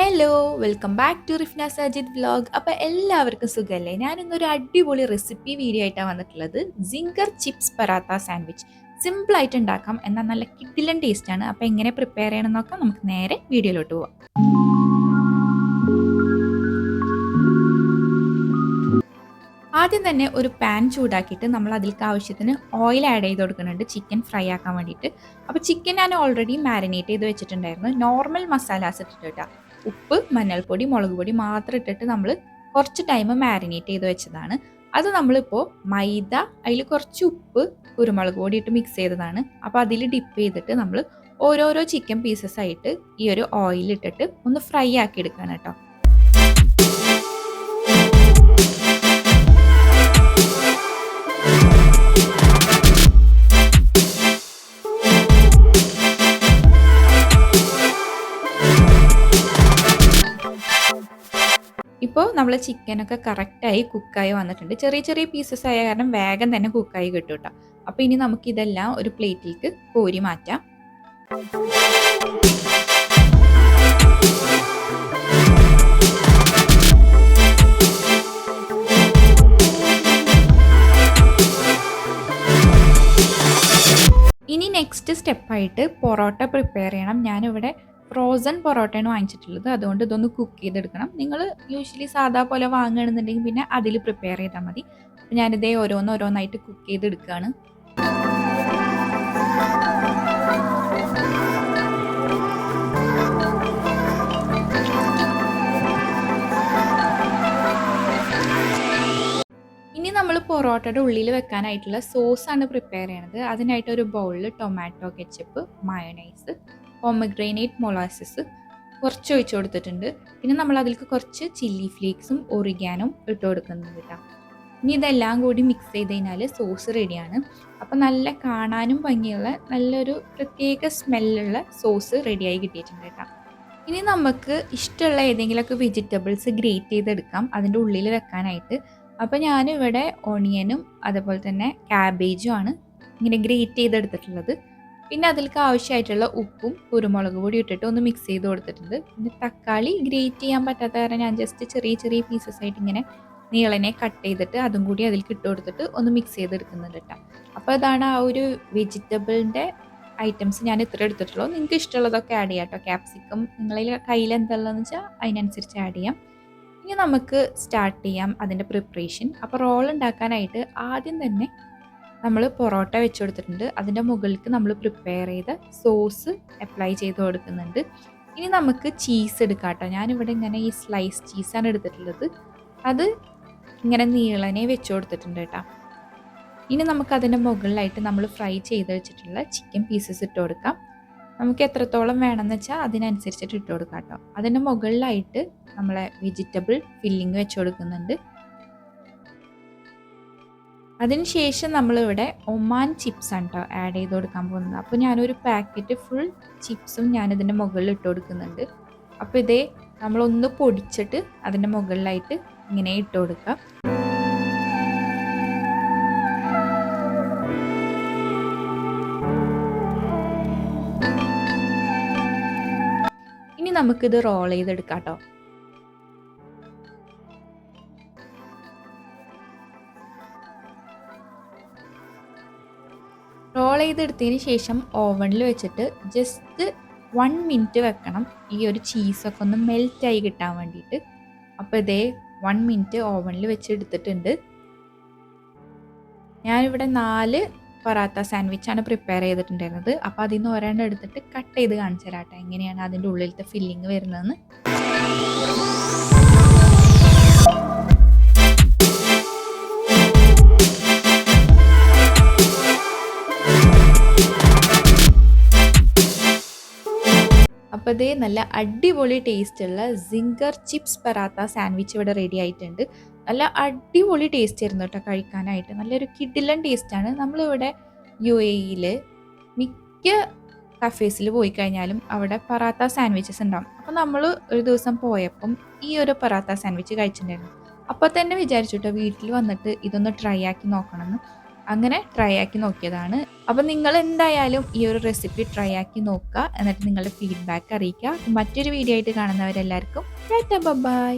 Hello welcome back to Rifna Sajid vlog അപ്പോൾ എല്ലാവർക്കും സുഖമല്ലേ ഞാനിന്നൊരു അടിപൊളി റെസിപ്പി വീഡിയോ ആയിട്ടാണ് വന്നിട്ടുള്ളത്. ജിങ്കർ ചിപ്സ് പറാത്ത സാൻഡ്വിച്ച് സിമ്പിളായിട്ട് ഉണ്ടാക്കാം. എന്നാൽ നല്ല കിഡിലൻ ആണ്. അപ്പോൾ എങ്ങനെ പ്രിപ്പയർ ചെയ്യണം നോക്കാം. നമുക്ക് നേരെ വീഡിയോയിലോട്ട് പോവാം. ആദ്യം തന്നെ ഒരു പാൻ ചൂടാക്കിയിട്ട് നമ്മൾ അതിലേക്ക് ആവശ്യത്തിന് ഓയിൽ ആഡ് ചെയ്ത് കൊടുക്കുന്നുണ്ട്. ചിക്കൻ ഫ്രൈ ആക്കാൻ വേണ്ടിയിട്ട്. അപ്പോൾ ചിക്കൻ ഞാൻ ഓൾറെഡി മാരിനേറ്റ് ചെയ്ത് വെച്ചിട്ടുണ്ടായിരുന്നു. നോർമൽ മസാലാസ് ഇട്ടിട്ട് ഉപ്പ് മഞ്ഞൾപ്പൊടി മുളക് പൊടി മാത്രം ഇട്ടിട്ട് നമ്മൾ കുറച്ച് ടൈം മാരിനേറ്റ് ചെയ്ത് വെച്ചതാണ്. അത് നമ്മളിപ്പോൾ മൈദ അതിൽ കുറച്ച് ഉപ്പ് കുരുമുളക് പൊടി ഇട്ട് മിക്സ് ചെയ്തതാണ്. അപ്പോൾ അതിൽ ഡിപ്പ് ചെയ്തിട്ട് നമ്മൾ ഓരോരോ ചിക്കൻ പീസസ് ആയിട്ട് ഈ ഒരു ഓയിൽ ഇട്ടിട്ട് ഒന്ന് ഫ്രൈ ആക്കി എടുക്കണം കേട്ടോ. നമ്മൾ ചിക്കനൊക്കെ കറക്റ്റായി കുക്കായി വന്നിട്ടുണ്ട്. ചെറിയ ചെറിയ പീസസ് ആയ കാരണം വേഗം തന്നെ കുക്കായി കിട്ടും കേട്ടോ അപ്പോൾ ഇനി നമുക്കിതെല്ലാം ഒരു പ്ലേറ്റിലേക്ക് കോരി മാറ്റാം. ഇനി നെക്സ്റ്റ് സ്റ്റെപ്പായിട്ട് പൊറോട്ട പ്രിപ്പയർ ചെയ്യണം. ഞാനിവിടെ ഫ്രോസൺ പൊറോട്ടയാണ് വാങ്ങിച്ചിട്ടുള്ളത്. അതുകൊണ്ട് ഇതൊന്ന് കുക്ക് ചെയ്തെടുക്കണം. നിങ്ങൾ യൂഷ്വലി സാധാ പോലെ വാങ്ങുകയാണെന്നുണ്ടെങ്കിൽ പിന്നെ അതിൽ പ്രിപ്പയർ ചെയ്താൽ മതി. ഞാനിതേ ഓരോന്ന് ഓരോന്നായിട്ട് കുക്ക് ചെയ്തെടുക്കുകയാണ്. ഇനി നമ്മൾ പൊറോട്ടയുടെ ഉള്ളിൽ വെക്കാനായിട്ടുള്ള സോസാണ് പ്രിപ്പയർ ചെയ്യണത്. അതിനായിട്ട് ഒരു ബൗളിൽ tomato ketchup mayonnaise pomegranate molasses കുറച്ച് ഒഴിച്ചു കൊടുത്തിട്ടുണ്ട്. പിന്നെ നമ്മൾ അതിലേക്ക് കുറച്ച് ചില്ലി ഫ്ലേക്സും ഒറിഗാനും ഇട്ട് കൊടുക്കുന്നുണ്ട് ഇനി ഇതെല്ലാം കൂടി മിക്സ് ചെയ്ത് കഴിഞ്ഞാൽ സോസ് റെഡിയാണ് അപ്പോൾ നല്ല കാണാനും ഭംഗിയുള്ള നല്ലൊരു പ്രത്യേക സ്മെല്ലുള്ള സോസ് റെഡിയായി കിട്ടിയിട്ടുണ്ട് കേട്ടോ. ഇനി നമുക്ക് ഇഷ്ടമുള്ള ഏതെങ്കിലുമൊക്കെ വെജിറ്റബിൾസ് ഗ്രേറ്റ് ചെയ്തെടുക്കാം അതിന്റെ ഉള്ളിൽ വെക്കാനായിട്ട്. അപ്പോൾ ഞാനിവിടെ ഓണിയനും അതുപോലെ തന്നെ ക്യാബേജും ആണ് ഇങ്ങനെ ഗ്രേറ്റ് ചെയ്തെടുത്തിട്ടുള്ളത്. പിന്നെ അതിലേക്ക് ആവശ്യമായിട്ടുള്ള ഉപ്പും കുരുമുളക് പൊടി ഇട്ടിട്ട് ഒന്ന് മിക്സ് ചെയ്ത് കൊടുത്തിട്ടുണ്ട്. പിന്നെ തക്കാളി ഗ്രേറ്റ് ചെയ്യാൻ പറ്റാത്ത കാരണം ഞാൻ ജസ്റ്റ് ചെറിയ ചെറിയ പീസസ് ആയിട്ട് ഇങ്ങനെ നീളനെ കട്ട് ചെയ്തിട്ട് അതും കൂടി അതിലേക്ക് ഇട്ട് കൊടുത്തിട്ട് ഒന്ന് മിക്സ് ചെയ്തെടുക്കുന്നുണ്ട് കേട്ടോ അപ്പോൾ അതാണ് ആ ഒരു വെജിറ്റബിളിന്റെ ഐറ്റംസ് ഞാൻ ഇത്ര എടുത്തിട്ടുള്ളൂ. നിങ്ങൾക്ക് ഇഷ്ടമുള്ളതൊക്കെ ആഡ് ചെയ്യാം കേട്ടോ ക്യാപ്സിക്കം നിങ്ങളിൽ കയ്യിൽ എന്തുള്ളതെന്ന് വെച്ചാൽ അതിനനുസരിച്ച് ആഡ് ചെയ്യാം. ഇനി നമുക്ക് സ്റ്റാർട്ട് ചെയ്യാം അതിന്റെ പ്രിപ്പറേഷൻ അപ്പോൾ റോൾ ഉണ്ടാക്കാനായിട്ട് ആദ്യം തന്നെ നമ്മൾ പൊറോട്ട വെച്ച് കൊടുത്തിട്ടുണ്ട്. അതിന്റെ മുകളിലേക്ക് നമ്മൾ പ്രിപ്പയർ ചെയ്ത സോസ് അപ്ലൈ ചെയ്ത് കൊടുക്കുന്നുണ്ട്. ഇനി നമുക്ക് ചീസ് എടുക്കാം കേട്ടോ. ഞാനിവിടെ ഇങ്ങനെ ഈ സ്ലൈസ് ചീസാണ് എടുത്തിട്ടുള്ളത്. അത് ഇങ്ങനെ നീളനെ വെച്ച് കൊടുത്തിട്ടുണ്ട് കേട്ടോ. ഇനി നമുക്ക് അതിന്റെ മുകളിലായിട്ട് നമ്മൾ ഫ്രൈ ചെയ്ത് വെച്ചിട്ടുള്ള ചിക്കൻ പീസസ് ഇട്ട് കൊടുക്കാം. നമുക്ക് എത്രത്തോളം വേണമെന്ന് വെച്ചാൽ അതിനനുസരിച്ചിട്ട് ഇട്ട് കൊടുക്കാം കേട്ടോ. അതിന്റെ മുകളിലായിട്ട് നമ്മളെ വെജിറ്റബിൾ ഫില്ലിങ് വെച്ച് കൊടുക്കുന്നുണ്ട്. അതിനുശേഷം നമ്മളിവിടെ ഒമാൻ ചിപ്സ് ആണ് കേട്ടോ ആഡ് ചെയ്ത് കൊടുക്കാൻ പോകുന്നത്. അപ്പോൾ ഞാനൊരു പാക്കറ്റ് ഫുൾ ചിപ്സും ഞാനിതിന്റെ മുകളിൽ ഇട്ട് കൊടുക്കുന്നുണ്ട്. അപ്പോൾ ഇതേ നമ്മളൊന്ന് പൊടിച്ചിട്ട് അതിന്റെ മുകളിലായിട്ട് ഇങ്ങനെ ഇട്ട് കൊടുക്കാം. ഇനി നമുക്കിത് റോൾ ചെയ്തെടുക്കാം കേട്ടോ ചെയ്തെടുത്തതിന് ശേഷം ഓവണിൽ വെച്ചിട്ട് ജസ്റ്റ് വൺ മിനിറ്റ് വെക്കണം. ഈ ഒരു ചീസൊക്കെ ഒന്ന് മെൽറ്റായി കിട്ടാൻ വേണ്ടിയിട്ട്. അപ്പോൾ ഇതേ വൺ മിനിറ്റ് ഓവണിൽ വെച്ചെടുത്തിട്ടുണ്ട്. ഞാനിവിടെ നാല് പൊറാത്ത സാൻഡ്വിച്ചാണ് പ്രിപ്പയർ ചെയ്തിട്ടുണ്ടായിരുന്നത്. അപ്പോൾ അതിൽ നിന്ന് ഒരെണ്ണം എടുത്തിട്ട് കട്ട് ചെയ്ത് കാണിച്ചു തരാം കേട്ടോ എങ്ങനെയാണ് അതിന്റെ ഉള്ളിലത്തെ ഫില്ലിങ് വരുന്നതെന്ന്. അപ്പോൾ നല്ല അടിപൊളി ടേസ്റ്റ് ഉള്ള സിംഗർ ചിപ്സ് പറാത്ത സാൻഡ്വിച്ച് ഇവിടെ റെഡി ആയിട്ടുണ്ട്. നല്ല അടിപൊളി ടേസ്റ്റ് ആയിരുന്നു കേട്ടോ കഴിക്കാനായിട്ട്. നല്ലൊരു കിഡിലൻ ടേസ്റ്റാണ് നമ്മളിവിടെ യു എയിൽ മിക്ക കഫേസിൽ പോയി കഴിഞ്ഞാലും അവിടെ പറാത്ത സാൻഡ്വിച്ചസ് ഉണ്ടാവും. അപ്പോൾ നമ്മൾ ഒരു ദിവസം പോയപ്പം ഈ ഒരു പറാത്ത സാൻഡ്വിച്ച് കഴിച്ചിട്ടുണ്ടായിരുന്നു. അപ്പോൾ തന്നെ വിചാരിച്ചു കേട്ടോ വീട്ടിൽ വന്നിട്ട് ഇതൊന്ന് ട്രൈ ആക്കി നോക്കണമെന്ന് അങ്ങനെ ട്രൈ ആക്കി നോക്കിയതാണ്. അപ്പം നിങ്ങൾ എന്തായാലും ഈ ഒരു റെസിപ്പി ട്രൈ ആക്കി നോക്കുക. എന്നിട്ട് നിങ്ങളുടെ ഫീഡ്ബാക്ക് അറിയിക്കുക. മറ്റൊരു വീഡിയോ ആയിട്ട് കാണുന്നവരെല്ലാവർക്കും ബൈ